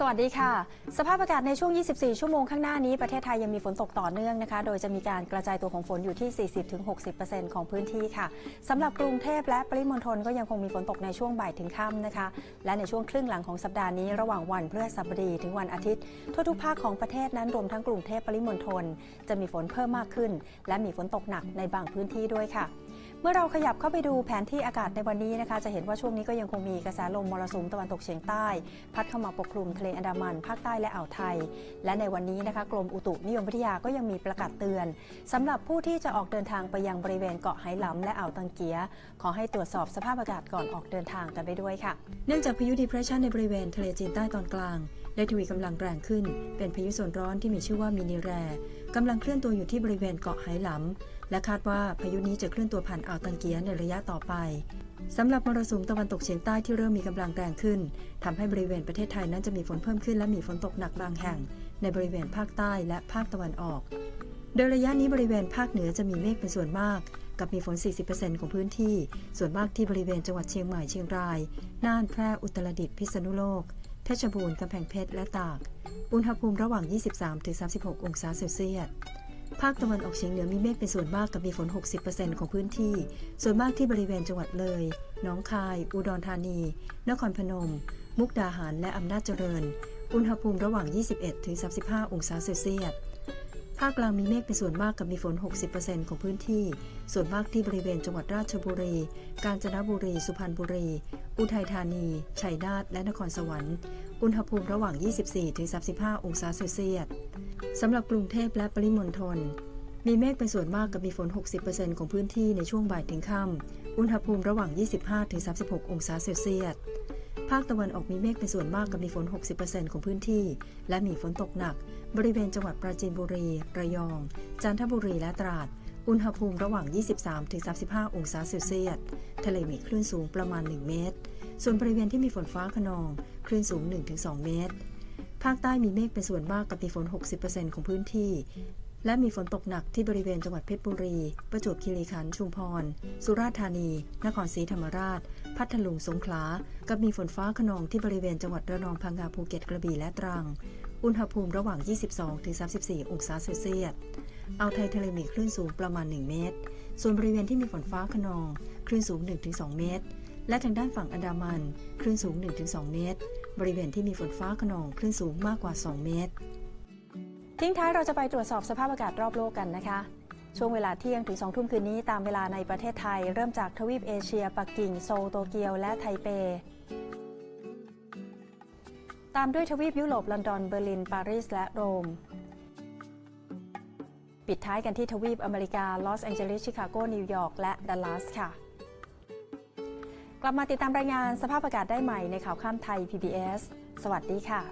สวัสดีค่ะ สภาพอากาศในช่วง 24 ชั่วโมงข้างหน้านี้ประเทศไทยยังมีฝนตกต่อเนื่องนะคะ โดยจะมีการกระจายตัวของฝนอยู่ที่ 40-60%ของพื้นที่ค่ะสำหรับกรุงเทพและปริมณฑลก็ยังคงมีฝนตกในช่วงบ่ายถึงค่ำนะคะ และในช่วงครึ่งหลังของสัปดาห์นี้ระหว่างวันพฤหัสบดีถึงวันอาทิตย์ ทั่วทุกภาคของประเทศนั้นรวมทั้งกรุงเทพปริมณฑลจะมีฝนเพิ่มมากขึ้น และมีฝนตกหนักในบางพื้นที่ด้วยค่ะ เมื่อเราขยับเข้าไปดูแผนที่อากาศในวันนี้นะคะ จะเห็นว่าช่วงนี้ก็ยังคงมีกระแสลมมรสุมตะวันตกเฉียงใต้ พัดเข้ามาปกคลุมทะเลอันดามัน ภาคใต้และอ่าวไทย และในวันนี้นะคะกรมอุตุนิยมวิทยาก็ยังมีประกาศเตือนสำหรับผู้ที่จะออกเดินทางไปยังบริเวณเกาะไหหลำและอ่าวตังเกีย ขอให้ตรวจสอบสภาพอากาศก่อนออกเดินทางกันไปด้วยค่ะ เนื่องจากพายุดีเพรสชันในบริเวณทะเลจีนใต้ตอนกลางได้ทวีกำลังแรงขึ้น เป็นพายุโซนร้อนที่มีชื่อว่ามินิแรกำลังเคลื่อนตัวอยู่ที่บริเวณเกาะไหหลำ และคาดว่าพายุนี้จะเคลื่อนตัวผ่านอ่าวตังเกียในระยะต่อไปสำหรับมรสุมตะวันตกเฉียงใต้ที่เริ่มมีกำลังแรงขึ้นทำให้บริเวณประเทศไทยนั้นจะมีฝนเพิ่มขึ้นและมีฝนตกหนักบางแห่ง ในบริเวณภาคใต้และภาคตะวันออก โดยระยะนี้บริเวณภาคเหนือจะมีเมฆเป็นส่วนมาก กับมีฝน 40%ของพื้นที่ ส่วนมากที่บริเวณจังหวัดเชียงใหม่เชียงราย น่านแพร่อุตรดิตถ์พิษณุโลก เพชรบูรณ์กำแพงเพชรและตาก อุณหภูมิระหว่าง 23-36 องศาเซลเซียส ภาคตะวันออกเฉียงเหนือมีเมฆเป็นส่วนมากกับมีฝน 60%ของพื้นที่ ส่วนมากที่บริเวณจังหวัดเลย หนองคาย อุดรธานี นครพนม มุกดาหาร และอำนาจเจริญ อุณหภูมิระหว่าง 21-35 องศาเซลเซียส ภาคกลางมีเมฆเป็นส่วนมากกับมีฝน 60%ของพื้นที่ ส่วนมากที่บริเวณจังหวัดราชบุรี กาญจนบุรี สุพรรณบุรี อุทัยธานี ชัยนาท และนครสวรรค์ อุณหภูมิระหว่าง 24-35 องศาเซลเซียส สำหรับกรุงเทพและปริมณฑล มีเมฆเป็นส่วนมากกับมีฝน 60%ของพื้นที่ในช่วงบ่ายถึงค่ำ อุณหภูมิระหว่าง 25-36 องศาเซลเซียส ภาคตะวันออกมีเมฆเป็นส่วนมากกับมีฝน 60%ของพื้นที่ และมีฝนตกหนัก บริเวณจังหวัดปราจีนบุรี ระยอง จันทบุรีและตราด อุณหภูมิระหว่าง 23-35 องศาเซลเซียส ทะเลมีคลื่นสูงประมาณ 1 เมตร ส่วนบริเวณที่มีฝนฟ้าขนอง คลื่นสูง 1-2 เมตร ภาคใต้มีเมฆเป็นส่วนมากกับมีฝน 60%ของพื้นที่และมีฝนตกหนักที่บริเวณจังหวัดเพชรบุรี ประจวบคีรีขันธ์ ชุมพร สุราษฎร์ธานี นครศรีธรรมราช พัทลุงสงขลา กับมีฝนฟ้าขนองที่บริเวณจังหวัดระนองพังงาภูเก็ตกระบี่และตรัง อุณหภูมิระหว่าง 22-34 องศาเซลเซียสอ่าวไทยทะเลมีคลื่นสูงประมาณ 1 เมตร ส่วนบริเวณที่มีฝนฟ้าขนอง คลื่นสูง 1-2 เมตร และทางด้านฝั่งอันดามัน คลื่นสูง 1-2 เมตร บริเวณที่มีฝนฟ้าขนอง คลื่นสูงมากกว่า 2 เมตร ทิ้งท้ายเราจะไปตรวจสอบสภาพอากาศรอบโลกกันนะคะ ช่วงเวลาเที่ยงถึง2ทุ่มคืนนี้ตามเวลาในประเทศไทย เริ่มจากทวีปเอเชีย ปักกิ่ง โซลโตเกียว และไทเป ตามด้วยทวีปยุโรปลอนดอนเบอร์ลิน ปารีส และโรม ปิดท้ายกันที่ทวีปอเมริกา ลอสแองเจลิส ชิคาโก นิวยอร์ก และดัลลัสค่ะ กลับมาติดตามรายงานสภาพอากาศได้ใหม่ในข่าวข้ามไทย PBS สวัสดีค่ะ